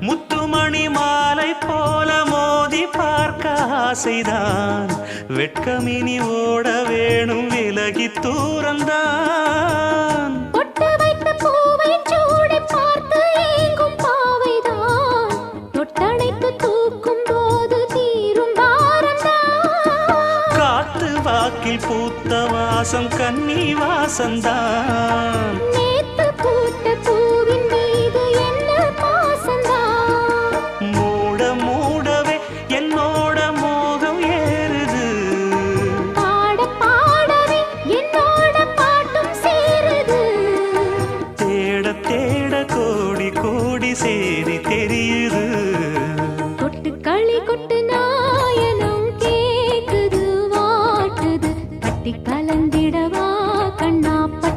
முத்துமணி மாலை போல மோதி பார்க்க ஆசைதான். வெட்கமினி ஓட வேணும் விலகி தூரந்தான். காத்து வாக்கில் பூத்த வாசம் கன்னி வாசந்தான். கூடி சேரி தெரியுது. கொட்டு களி கொட்டு நாயனம் கேக்குது வாட்டுது. கட்டி கலந்திடவா கண்ணாப்பா